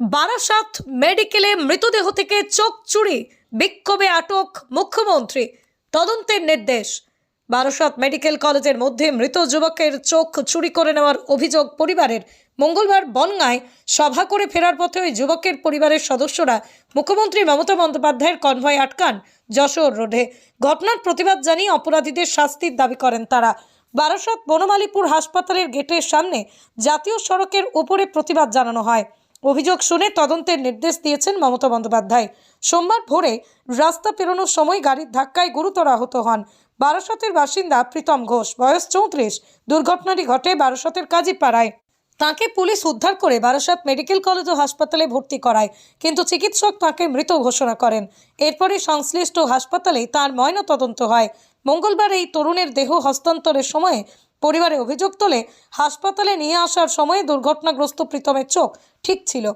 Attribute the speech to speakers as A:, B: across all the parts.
A: বারাসাত মেডিকেলে মৃতদেহ থেকে চোখ চুরি, বিক্ষোভে আটক মুখ্যমন্ত্রী। তদন্তের নির্দেশ। বারাসাত মেডিকেল কলেজের মধ্যে মৃত যুবকের চোখ চুরি করে নেওয়ার অভিযোগ পরিবারের। মঙ্গলবার বনগাঁয় সভা করে ফেরার পথে ওই যুবকের পরিবারের সদস্যরা মুখ্যমন্ত্রী মমতা বন্দ্যোপাধ্যায়ের কনভয় আটকান যশোর রোডে। ঘটনার প্রতিবাদ জানিয়ে অপরাধীদের শাস্তির দাবি করেন তারা। বারাসাত বনমালীপুর হাসপাতালের গেটের সামনে জাতীয় সড়কের উপরে প্রতিবাদ জানানো হয়। অভিযোগ শুনে তদন্তের নির্দেশ দিয়েছেন মমতা বন্দ্যোপাধ্যায়। সোমবার ভোরে রাস্তা পেরোনোর সময় গাড়ির ধাক্কায় গুরুতর আহত হন বারাসতের বাসিন্দা প্রীতম ঘোষ। বয়স চৌত্রিশ। দুর্ঘটনাটি ঘটে বারাসতের কাজীপাড়ায়। তাকে পুলিশ উদ্ধার করে বারাসাত মেডিকেল কলেজ ও হাসপাতালে ভর্তি করায়, কিন্তু চিকিৎসক তাকে মৃত ঘোষণা করেন। এরপরে সংশ্লিষ্ট হাসপাতালে তার ময়না তদন্ত হয়। মঙ্গলবার এই তরুণের দেহ হস্তান্তরের সময়ে পরিবারে অভিযোগ তোলে, হাসপাতালে নিয়ে আসার সময়ে দুর্ঘটনাগ্রস্ত প্রীতমের চোখ ঠিক ছিল।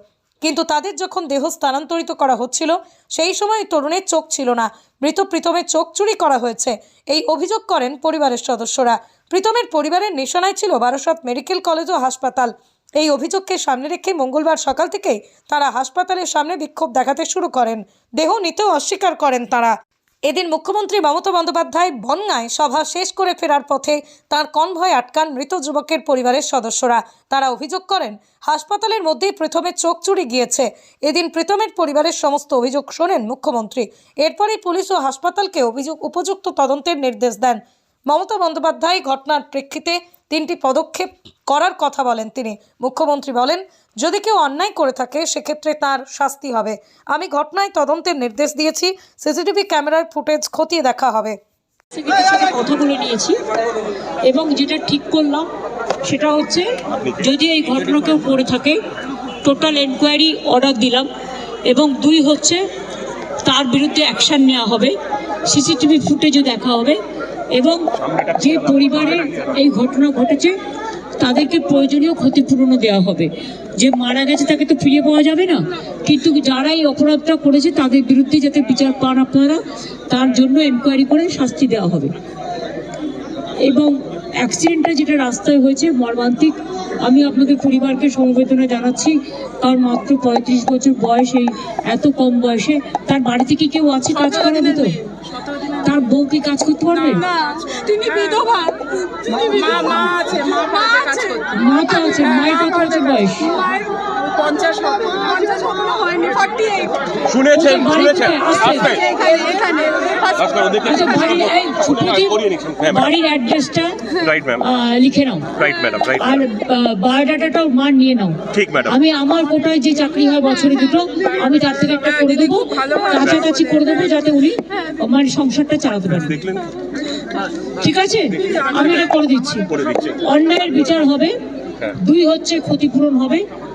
A: কিন্তু তাদের যখন দেহ স্থানান্তরিত করা হচ্ছিল, সেই সময় তরুণের চোখ ছিল না। মৃত প্রীতমের চোখ চুরি করা হয়েছে। এই অভিযোগ করেন পরিবারের সদস্যরা। প্রীতমের পরিবারের নিশানায় ছিল বারাসত মেডিকেল কলেজ ও হাসপাতাল। এই অভিযোগকে সামনে রেখে মঙ্গলবার সকাল থেকেই তারা হাসপাতালের সামনে বিক্ষোভ দেখাতে শুরু করেন। দেহ নিতেও অস্বীকার করেন তারা। এদিন মুখ্যমন্ত্রী মমতা বন্দ্যোপাধ্যায় বনগাঁয় সভা শেষ করে ফেরার পথে তার কনভয় আটকান মৃত যুবকের পরিবারের সদস্যরা। তারা অভিযোগ করেন, হাসপাতালের মধ্যেই প্রথমে চোখ চুরি গিয়েছে। এদিন প্রীতমের পরিবারের সমস্ত অভিযোগ শোনেন মুখ্যমন্ত্রী। এরপরই পুলিশ ও হাসপাতালকে অভিযোগ উপযুক্ত তদন্তের নির্দেশ দেন। মমতা বন্দ্যোপাধ্যায় ঘটনার প্রেক্ষিতে তিনটি পদক্ষেপ করার কথা বলেন তিনি। মুখ্যমন্ত্রী বলেন, যদি কেউ অন্যায় করে থাকে, সেক্ষেত্রে তার শাস্তি হবে। আমি ঘটনায় তদন্তের নির্দেশ দিয়েছি, সিসিটিভি ক্যামেরার ফুটেজ খতিয়ে দেখা হবে।
B: কথা বলে নিয়েছি এবং যেটা ঠিক করলাম, সেটা হচ্ছে যদি এই ঘটনা কেউ করে থাকে টোটাল এনকোয়ারি অর্ডার দিলাম এবং দুই হচ্ছে তার বিরুদ্ধে অ্যাকশান নেওয়া হবে, সিসিটিভি ফুটেজও দেখা হবে। এবং যে পরিবারের এই ঘটনা ঘটেছে, তাদেরকে প্রয়োজনীয় ক্ষতিপূরণও দেওয়া হবে। যে মারা গেছে তাকে তো ফিরে পাওয়া যাবে না। কিন্তু যারা এই অপরাধটা করেছে, তাদের বিরুদ্ধে যাতে বিচার পান আপনারা, তার জন্য এনকোয়ারি করে শাস্তি দেওয়া হবে। এবং অ্যাক্সিডেন্টটা যেটা রাস্তায় হয়েছে, মর্মান্তিক, আমি আপনাদের পরিবারকে সমবেদনা জানাচ্ছি, কারণ মাত্র পঁয়ত্রিশ বছর বয়স এত কম বয়সে, তার বাড়ি থেকে কেউ আছে কাজ করার মতো? তার বউ কি কাজ করতে পারবে?
C: না তিনি বিধবা। মা মা আছে মা
B: মা তো আছে। মাই কত বছর বয়স
C: পঞ্চাশ হবে। পঞ্চাশ এখনও হয়নি ফর্টি এইট
D: শুনেছেন শুনেছেন।
B: আসবে।
D: আসবে।
C: এখানে এখানে
D: আসবে ওদেরকে
B: আচ্ছা বাড়ির
D: হ্যাঁ
B: অ্যাড্রেসটা
D: রাইট ম্যাম
B: লিখে নাও।
D: রাইট ম্যাডাম রাইট
B: আর বায়োডাটাটাও নিয়ে নাও।
D: ঠিক ম্যাডাম
B: আমি আমার কোটায় যে চাকরি হয় বছরে দুটো আমি তার থেকে একটা করে দেবো কাছাকাছি করে দেবো যাতে উনি মানে সংসারটা চালাতে পারেন ঠিক আছে? আমি এটা করে দিচ্ছি।
D: করে
B: অন্যায়ের বিচার হবে।
D: হ্যাঁ।
B: দুই হচ্ছে ক্ষতিপূরণ হবে।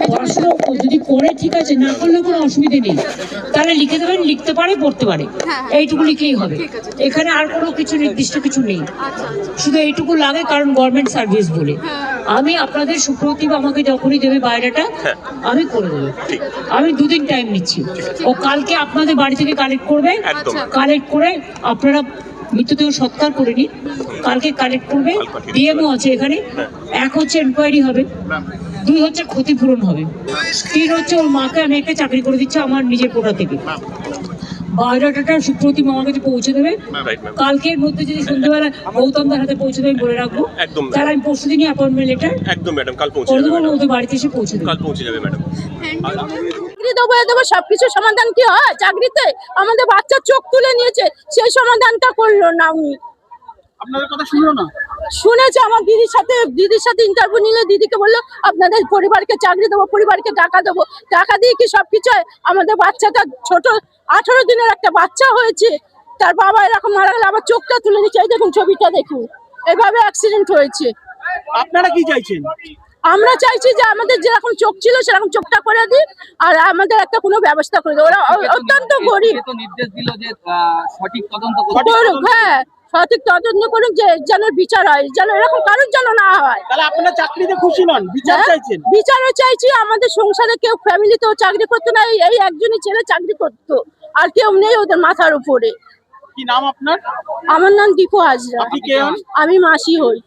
B: পড়াশোনা যদি করে ঠিক আছে না করলে কোনো অসুবিধে নেই। তাহলে লিখে দেবেন লিখতে পারে পড়তে পারে। এইটুকু লিখলেই হবে। এখানে আর কোনো কিছু নির্দিষ্ট কিছু নেই। শুধু এইটুকু লাগে কারণ গভর্নমেন্ট সার্ভিস বলে। আমি আপনাদের সুপ্রতিভ আমাকে যখনই দেবে বাইরেটা
D: হ্যাঁ।
B: আমি করে দেবো। আমি দুদিন টাইম নিচ্ছি। ও কালকে আপনাদের বাড়ি থেকে কালেক্ট করবে। কালেক্ট করে আপনারা মৃতদেহ সৎকার করে নিন। কালকে কালেক্ট করবে। ডিএমও আছে এখানে। এক হচ্ছে এনকোয়ারি হবে। দুই হচ্ছে ক্ষতিপূরণ হবে। তিন হচ্ছে ওর মাকে আমি একটা চাকরি করে দিচ্ছি আমার নিজের কোটা থেকে। বায়োডাটাটা সুপ্রতিম আমার কাছে পৌঁছে দেবে।
D: রাইট
B: কালকের মধ্যে যদি সন্ধ্যেবেলা গৌতমদার হাতে পৌঁছে দেবে বলে রাখব।
D: একদম।
B: তাহলে আমি পরশু দিনই অ্যাপয়েন্টমেন্ট লেটার
D: একদম ম্যাডাম কাল পৌঁছে যাবে ম্যাডাম
B: ওদের বাড়িতে এসে পৌঁছে দেবে।
D: কাল পৌঁছে যাবে ম্যাডাম
E: চাকরি দেবো দেবো সবকিছু সমাধান কি হয়? চাকরিতে আমাদের বাচ্চার চোখ তুলে নিয়েছে সেই সমাধানটা করল না উনি।
F: আপনাদের কথা শুনলো না?
E: শুনেছে আমার দিদির সাথে দিদির সাথে ইন্টারভিউ নিলে দিদিকে বলল আপনাদের পরিবারকে চাকরি দেবো পরিবারকে টাকা দেবো। টাকা দিয়ে কি সবকিছু হয়? আমাদের বাচ্চাটা ছোট আঠারো দিনের একটা বাচ্চা হয়েছে। তার বাবা এরকম মারা গেলে আবার চোখটা তুলে নিচ্ছে। এই দেখুন ছবিটা দেখুন। এভাবে অ্যাক্সিডেন্ট হয়েছে।
F: আপনারা কি চাইছেন?
E: আমরা চাইছি যে আমাদের যেরকম চোখ ছিল সেরকম চোখটা করে দিই আর আমাদের একটা কোনো ব্যবস্থা করে দিই ওরা অত্যন্ত গরিব।
G: নির্দেশ দিল যে সঠিক তদন্ত
E: হ্যাঁ। সঠিক তদন্ত করুক যে যেন বিচার হয় যেন এরকম কারোর যেন না হয়।
F: তাহলে আপনারা চাকরিতে খুশি নন বিচার
E: হ্যাঁ?
F: চাইছেন?
E: বিচারও চাইছি আমাদের সংসারে কেউ ফ্যামিলিতেও চাকরি করতো না এই- একজনই ছেলে চাকরি করতো আর কেউ নেই ওদের মাথার উপরে।
F: কি নাম আপনার?
E: আমার নাম দীপু হাজরা। আমি মাসি হই।